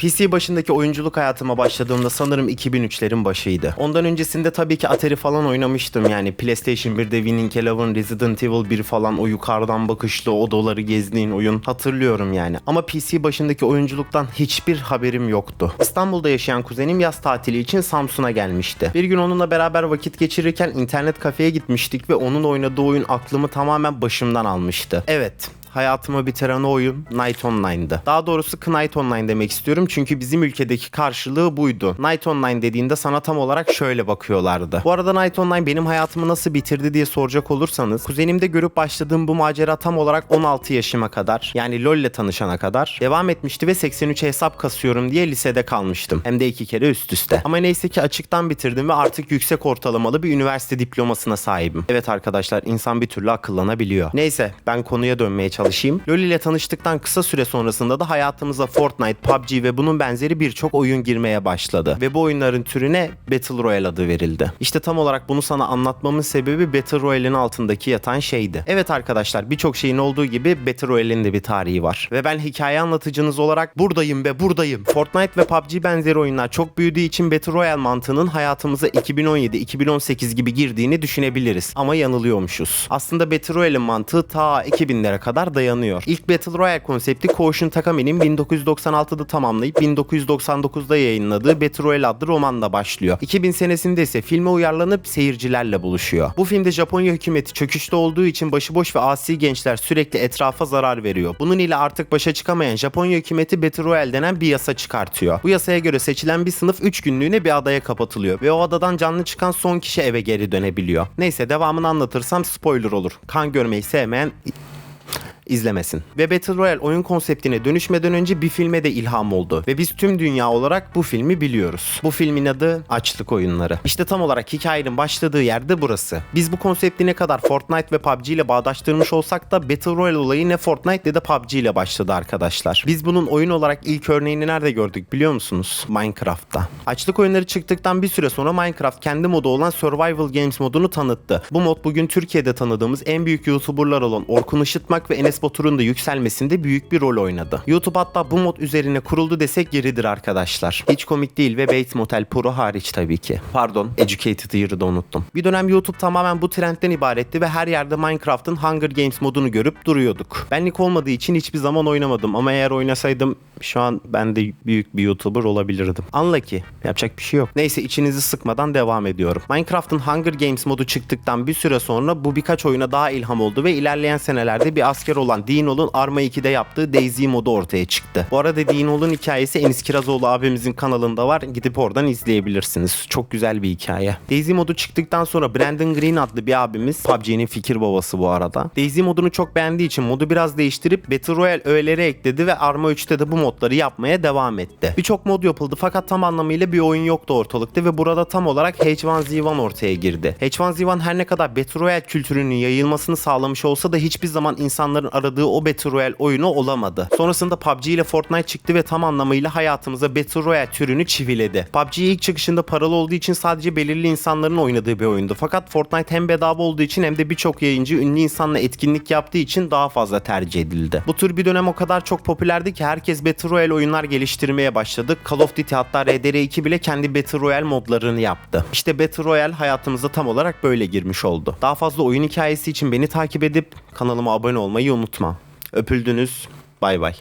PC başındaki oyunculuk hayatıma başladığımda sanırım 2003'lerin başıydı. Ondan öncesinde tabii ki Atari falan oynamıştım yani PlayStation 1'de Winning Eleven, Resident Evil 1 falan o yukarıdan bakışlı odaları gezdiğin oyun hatırlıyorum yani. Ama PC başındaki oyunculuktan hiçbir haberim yoktu. İstanbul'da yaşayan kuzenim yaz tatili için Samsun'a gelmişti. Bir gün onunla beraber vakit geçirirken internet kafeye gitmiştik ve onun oynadığı oyun aklımı tamamen başımdan almıştı. Evet, hayatımı bitiren o oyun Night Online'dı. Daha doğrusu Knight Online demek istiyorum çünkü bizim ülkedeki karşılığı buydu. Night Online dediğinde sana tam olarak şöyle bakıyorlardı. Bu arada Night Online benim hayatımı nasıl bitirdi diye soracak olursanız kuzenimde görüp başladığım bu macera tam olarak 16 yaşıma kadar yani LoL ile tanışana kadar devam etmişti ve 83'e hesap kasıyorum diye lisede kalmıştım. Hem de iki kere üst üste. Ama neyse ki açıktan bitirdim ve artık yüksek ortalamalı bir üniversite diplomasına sahibim. Evet arkadaşlar insan bir türlü akıllanabiliyor. Neyse ben konuya dönmeye çalışayım. LoL ile tanıştıktan kısa süre sonrasında da hayatımıza Fortnite, PUBG ve bunun benzeri birçok oyun girmeye başladı. Ve bu oyunların türüne Battle Royale adı verildi. İşte tam olarak bunu sana anlatmamın sebebi Battle Royale'in altındaki yatan şeydi. Evet arkadaşlar birçok şeyin olduğu gibi Battle Royale'in de bir tarihi var. Ve ben hikaye anlatıcınız olarak buradayım ve buradayım. Fortnite ve PUBG benzeri oyunlar çok büyüdüğü için Battle Royale mantığının hayatımıza 2017-2018 gibi girdiğini düşünebiliriz. Ama yanılıyormuşuz. Aslında Battle Royale'in mantığı ta 2000'lere kadar dayanıyor. İlk Battle Royale konsepti Koushin Takami'nin 1996'da tamamlayıp 1999'da yayınladığı Battle Royale adlı romanla başlıyor. 2000 senesinde ise filme uyarlanıp seyircilerle buluşuyor. Bu filmde Japonya hükümeti çöküşte olduğu için başıboş ve asi gençler sürekli etrafa zarar veriyor. Bunun ile artık başa çıkamayan Japonya hükümeti Battle Royale denen bir yasa çıkartıyor. Bu yasaya göre seçilen bir sınıf 3 günlüğüne bir adaya kapatılıyor ve o adadan canlı çıkan son kişi eve geri dönebiliyor. Neyse devamını anlatırsam spoiler olur. Kan görmeyi sevmeyen izlemesin. Ve Battle Royale oyun konseptine dönüşmeden önce bir filme de ilham oldu. Ve biz tüm dünya olarak bu filmi biliyoruz. Bu filmin adı Açlık Oyunları. İşte tam olarak hikayenin başladığı yerde burası. Biz bu konsepti ne kadar Fortnite ve PUBG ile bağdaştırmış olsak da Battle Royale olayı ne Fortnite ne de PUBG ile başladı arkadaşlar. Biz bunun oyun olarak ilk örneğini nerede gördük biliyor musunuz? Minecraft'ta. Açlık oyunları çıktıktan bir süre sonra Minecraft kendi modu olan Survival Games modunu tanıttı. Bu mod bugün Türkiye'de tanıdığımız en büyük YouTuber'lar olan Orkun Işıtmak ve Enes Batur'un da yükselmesinde büyük bir rol oynadı. YouTube hatta bu mod üzerine kuruldu desek yeridir arkadaşlar. Hiç komik değil ve Bates Motel Pro hariç tabii ki. Pardon, Educated Year'ı da unuttum. Bir dönem YouTube tamamen bu trendten ibaretti ve her yerde Minecraft'ın Hunger Games modunu görüp duruyorduk. Benlik olmadığı için hiçbir zaman oynamadım ama eğer oynasaydım şu an ben de büyük bir YouTuber olabilirdim. Unlucky. Yapacak bir şey yok. Neyse içinizi sıkmadan devam ediyorum. Minecraft'ın Hunger Games modu çıktıktan bir süre sonra bu birkaç oyuna daha ilham oldu ve ilerleyen senelerde bir asker olan Deanol'un Arma 2'de yaptığı Daisy modu ortaya çıktı. Bu arada Deanol'un hikayesi Enis Kirazoğlu abimizin kanalında var. Gidip oradan izleyebilirsiniz. Çok güzel bir hikaye. Daisy modu çıktıktan sonra Brandon Green adlı bir abimiz PUBG'nin fikir babası bu arada. Daisy modunu çok beğendiği için modu biraz değiştirip Battle Royale öğeleri ekledi ve Arma 3'te de bu modları yapmaya devam etti. Birçok mod yapıldı fakat tam anlamıyla bir oyun yoktu ortalıkta ve burada tam olarak H1Z1 ortaya girdi. H1Z1 her ne kadar Battle Royale kültürünün yayılmasını sağlamış olsa da hiçbir zaman insanların aradığı o Battle Royale oyunu olamadı. Sonrasında PUBG ile Fortnite çıktı ve tam anlamıyla hayatımıza Battle Royale türünü çiviledi. PUBG ilk çıkışında paralı olduğu için sadece belirli insanların oynadığı bir oyundu. Fakat Fortnite hem bedava olduğu için hem de birçok yayıncı ünlü insanla etkinlik yaptığı için daha fazla tercih edildi. Bu tür bir dönem o kadar çok popülerdi ki herkes Battle Royale oyunlar geliştirmeye başladı. Call of Duty hatta RDR2 bile kendi Battle Royale modlarını yaptı. İşte Battle Royale hayatımıza tam olarak böyle girmiş oldu. Daha fazla oyun hikayesi için beni takip edip kanalıma abone olmayı unutma. Öpüldünüz. Bay bay.